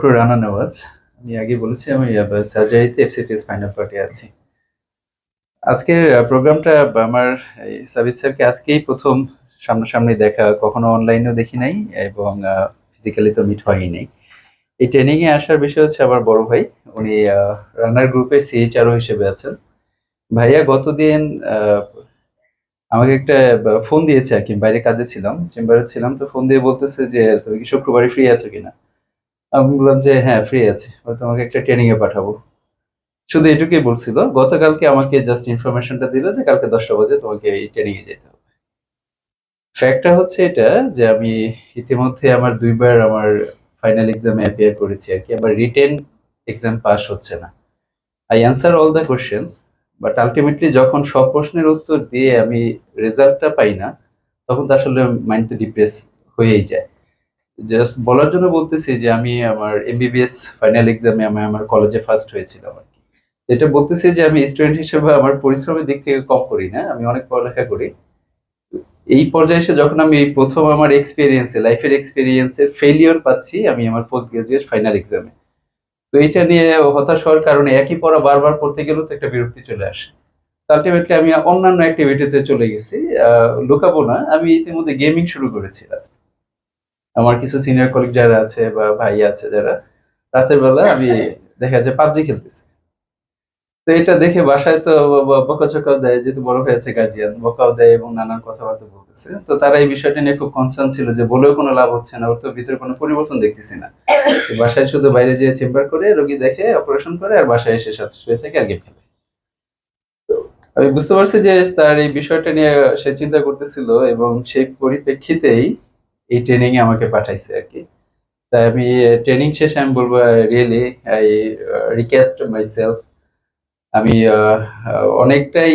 Doctor Rana Nawaz. আমি আগে বলেছি, আমি সার্জারিতে এফসিটি স্পাইনাল পার্টে আছি। আজকের প্রোগ্রামটা, আমার সাবিত স্যারকে আজকেই প্রথম সামনাসামনি দেখা, কখনো অনলাইনেও দেখি নাই এবং ফিজিক্যালি তো মিট হয়ই নাই। এই ট্রেনিং এ আসার বিষয় হচ্ছে আমার বড় ভাই। উনি রানার গ্রুপের সিএইচআরও হিসেবে আছেন। ভাইয়া গতদিন আমাকে একটা ফোন দিয়েছে আর কি বাইরে কাজে ছিলাম, চেম্বারে ছিলাম, তো ফোন দিয়ে বলতেছে যে, তুমি কি শুক্রবারে ফ্রি আছো কিনা? আমি বললাম যে হ্যাঁ ফ্রি আছে। তোমাকে একটা ট্রেনিং এ পাঠাবো। শুধু এটুকুই বলছিল, গতকালকে আমাকে জাস্ট ইনফরমেশনটা দিল যে, কালকে দশটা বাজে তোমাকে এই ট্রেনিং এ যেতে হবে। ফ্যাক্টটা হচ্ছে এটা যে, আমি ইতিমধ্যে আমার দুইবার আমার ফাইনাল এক্সামে অ্যাপিয়ার করেছি আর কি। আমার রিটেন এক্সাম পাস হচ্ছে না। I answer all the questions but ultimately যখন সব প্রশ্নের উত্তর দিয়ে আমি রেজাল্টটা পাই না, তখন তো আসলে মাইন্ড তো ডিপ্রেস হয়েই যায়। জাস্ট বলার জন্য বলতেছি যে আমি আমার এমবিবিএস ফাইনাল এক্সামে আমি আমার কলেজে ফার্স্ট হয়েছিলাম আর কি। এটা বলতেছি যে আমি স্টুডেন্ট হিসেবে আমার পরিশ্রমের দিক থেকে কম করি না, আমি অনেক পড়ালেখা করি। এই পর্যায়ে এসে যখন আমি প্রথম আমার এক্সপিরিয়েন্সে লাইফের এক্সপিরিয়েন্সে ফেলিওর পাচ্ছি, আমি আমার পোস্ট গ্রাজুয়েট ফাইনাল এক্সামে তো এটা নিয়ে হতাশ হওয়ার কারণে একই পড়া বারবার পড়তে গেলেও তো একটা বিরক্তি চলে আসে। আলটিমেটলি আমি অন্যান্য অ্যাক্টিভিটিতে চলে গেছি লুকাবো না, আমি ইতিমধ্যে গেমিং শুরু করেছি রাতে। আমার কিছু সিনিয়র কলিগ যারা আছে বা ভাই আছে যারা, রাতের বেলা আমি দেখা যায় পাবজি খেলতেছি। তো এটা দেখে বাসায় তো বকা বকাচকাও দেয়, যেহেতু বড় হয়েছে গার্জিয়ান বকাও দেয় এবং নানান কথাবার্তা বলতেছে। তো তারা এই বিষয়টা নিয়ে খুব কনসার্ন ছিল যে বলেও কোনো লাভ হচ্ছে না, ওর তো ভিতরে কোনো পরিবর্তন দেখতেছি না। বাসায় শুধু বাইরে যেয়ে চেম্বার করে, রোগী দেখে অপারেশন করে আর বাসায় এসে সাথে শুয়ে থেকে আর গেম খেলে। আমি বুঝতে পারছি যে তার এই বিষয়টা নিয়ে সে চিন্তা করতেছিল এবং সেই পরিপ্রেক্ষিতেই এই ট্রেনিং এ আমাকে পাঠাইছে আর কি। তাই আমি ট্রেনিং শেষে আমি বলব really I request myself আমি অনেকটাই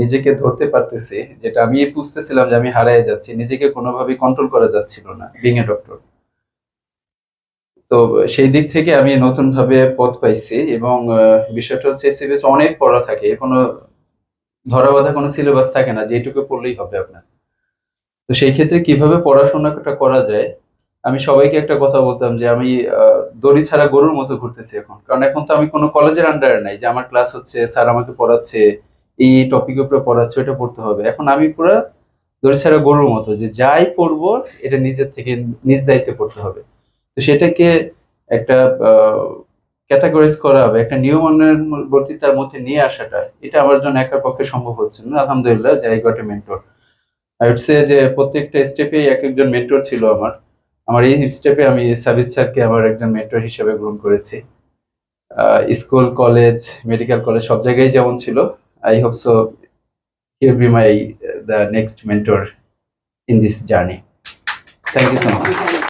নিজেকে ধরতে পারতেছি। যেটা আমি বুঝতেছিলাম যে আমি হারিয়ে যাচ্ছি, নিজেকে কোনোভাবে কন্ট্রোল করা যাচ্ছিল না বিং এ ডক্টর তো, সেই দিক থেকে আমি নতুন ভাবে পথ পাইছি এবং বিষয়টা হচ্ছে অনেক পড়া থাকে। কোনো ধরা বাঁধা কোনো সিলেবাস থাকে না, যেটুকু পড়লেই হবে আপনার। তো সেই ক্ষেত্রে কীভাবে পড়াশোনাটা করা যায়? আমি সবাইকে একটা কথা বলতাম যে আমি দড়ি ছাড়া গরুর মতো ঘুরতেছি এখন। কারণ এখন তো আমি কোনো কলেজের আন্ডারে নাই যে আমার ক্লাস হচ্ছে, স্যার আমাকে পড়াচ্ছে, এই টপিকের উপরে পড়াচ্ছে ওটা পড়তে হবে। এখন আমি পুরো দড়ি ছাড়া গরুর মতো যে যাই পড়ব, এটা নিজের থেকে নিজ দায়িত্বে পড়তে হবে। তো সেটাকে একটা ক্যাটাগরাইজ করা হবে, একটা নিয়মানের বর্তিতার মধ্যে নিয়ে আসাটা, এটা আমার জন্য একার পক্ষে সম্ভব হচ্ছে না। আলহামদুলিল্লাহ, যে I got a mentor I would say যে প্রত্যেকটা স্টেপে এক একজন মেন্টর ছিল আমার। আমার এই স্টেপে আমি সাবিত স্যারকে আমার একজন মেন্টর হিসেবে গ্রহণ করেছি। স্কুল কলেজ মেডিকেল কলেজ সব জায়গায় যেমন ছিল I hope so he'll be my the next mentor in this journey thank you so much